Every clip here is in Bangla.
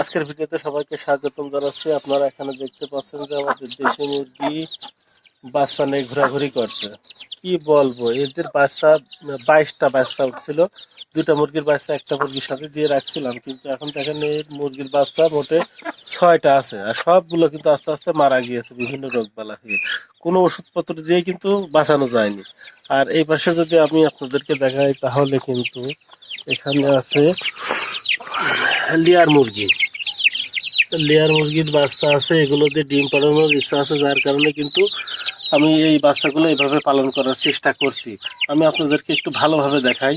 আজকের ভিডিওতে সবাইকে স্বাগতম জানাচ্ছি। আপনারা এখানে দেখতে পাচ্ছেন যে আমাদের দেশি মুরগি বাচ্চা নিয়ে ঘোরাঘুরি করছে। কি বলব? এদের বাচ্চা, বাইশটা বাচ্চা উঠছিল। দুটা মুরগির বাচ্চা, একটা মুরগির সাথে দিয়ে রাখছিলাম। কিন্তু এখন দেখেন এই মুরগির বাচ্চা মোটে ছয়টা আছে। আর সবগুলো কিন্তু আস্তে আস্তে মারা গিয়েছে বিভিন্ন রোগ বালা হয়ে। কোনো ওষুধপত্র দিয়ে কিন্তু বাঁচানো যায়নি। আর এই পাশে যদি আমি আপনাদেরকে দেখাই, তাহলে কিন্তু এখানে আছে লেয়ার মুরগি। লেয়ার মুরগির বাচ্চা আছে এগুলো দিয়ে ডিম পাড়ানোর ইচ্ছা আছে, যার কারণে কিন্তু আমি এই বাচ্চাগুলো এইভাবে পালন করার চেষ্টা করছি। আমি আপনাদেরকে একটু ভালোভাবে দেখাই।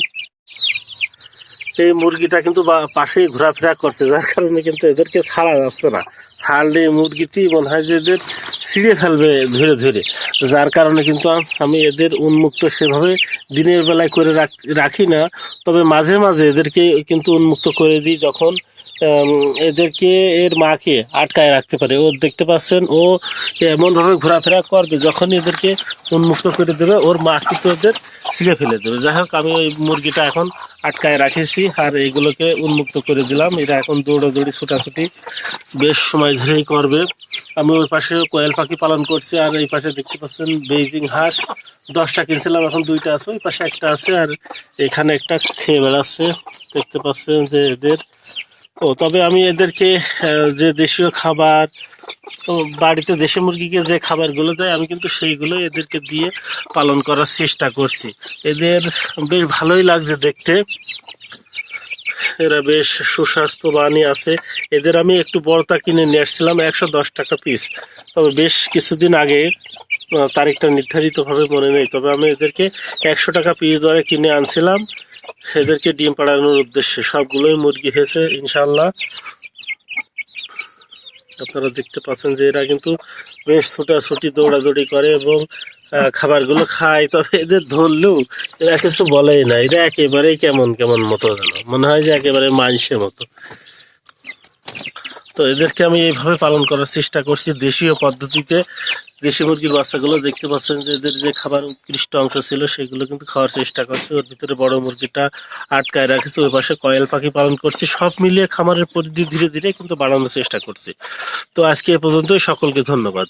এই মুরগিটা কিন্তু পাশেই ঘোরাফেরা করছে, যার কারণে কিন্তু এদেরকে ছাড়া যাচ্ছে না। ছাড়লে মুরগিতেই মনে হয় যে এদের ছিঁড়ে ফেলবে ধীরে ধীরে। যার কারণে কিন্তু আমি এদের উন্মুক্ত সেভাবে দিনের বেলায় করে রাখ- না, তবে মাঝে মাঝে এদেরকে কিন্তু উন্মুক্ত করে দিই যখন এদেরকে এর মাকে আটকায় রাখতে পারে। ও দেখতে পাচ্ছেন, ও এমনভাবে ঘোরাফেরা করবে যখন এদেরকে উন্মুক্ত করে দেবে, ওর মা কিন্তু ওদের ছিঁড়ে ফেলে দেবে। যাই হোক, আমি ওই মুরগিটা এখন আটকায় রাখেছি আর এইগুলোকে উন্মুক্ত করে দিলাম। এরা এখন দৌড়াদৌড়ি, ছোটাছুটি বেশ সময় ধরেই করবে। আমি ওই পাশে কোয়েল পাখি পালন করছি আর এই পাশে দেখতে পাচ্ছেন বেইজিং হাঁস। দশটা কিনছিলাম, এখন দুইটা আছে, ওই পাশে একটা আছে আর এখানে একটা খেয়ে বেড়াচ্ছে। দেখতে পাচ্ছেন যে এদের ও, তবে আমি এদেরকে যে দেশীয় খাবার বাড়িতে দেশি মুরগিকে যে খাবারগুলো দেয়, আমি কিন্তু সেইগুলো এদেরকে দিয়ে পালন করার চেষ্টা করছি। এদের বেশ ভালোই লাগছে দেখতে। এরা বেশ সুস্বাস্থ্যবানই আছে। এদের আমি একটু বড়টা কিনে নিয়ে আসছিলাম, একশো দশ টাকা পিস তবে বেশ কিছুদিন আগে তারিখটা নির্ধারিতভাবে মনে নেই। তবে আমি এদেরকে একশো টাকা পিস দরে কিনে আনছিলাম। এদেরকে ডিম পাড়ানোর উদ্দেশ্যে সবগুলোই মুরগি হয়েছে ইনশাল্লাহ আপনারা দেখতে পাচ্ছেন যে এরা কিন্তু বেশ ছোটাছুটি, দৌড়াদৌড়ি করে এবং খাবারগুলো খায়। তবে এদের ধরলেও এরা কিছু বলেই না। এরা একেবারেই কেমন কেমন মতো যেন। মনে হয় যে একেবারে মানুষের মতো। তো এদেরকে আমি এইভাবে পালন করার চেষ্টা করছি দেশীয় পদ্ধতিতে। দেশি মুরগির বাচ্চাগুলো দেখতে পাচ্ছেন যে এদের যে খাবার উৎকৃষ্ট অংশ ছিল সেগুলো কিন্তু খাওয়ার চেষ্টা করছে। ওর ভিতরে বড় মুরগিটা আটকায় রাখেছে, ওই পাশে কয়েল পাখি পালন করছি। সব মিলিয়ে খামারের পরিধি ধীরে ধীরে কিন্তু বাড়ানোর চেষ্টা করছি। তো আজকে এ পর্যন্তই। সকলকে ধন্যবাদ।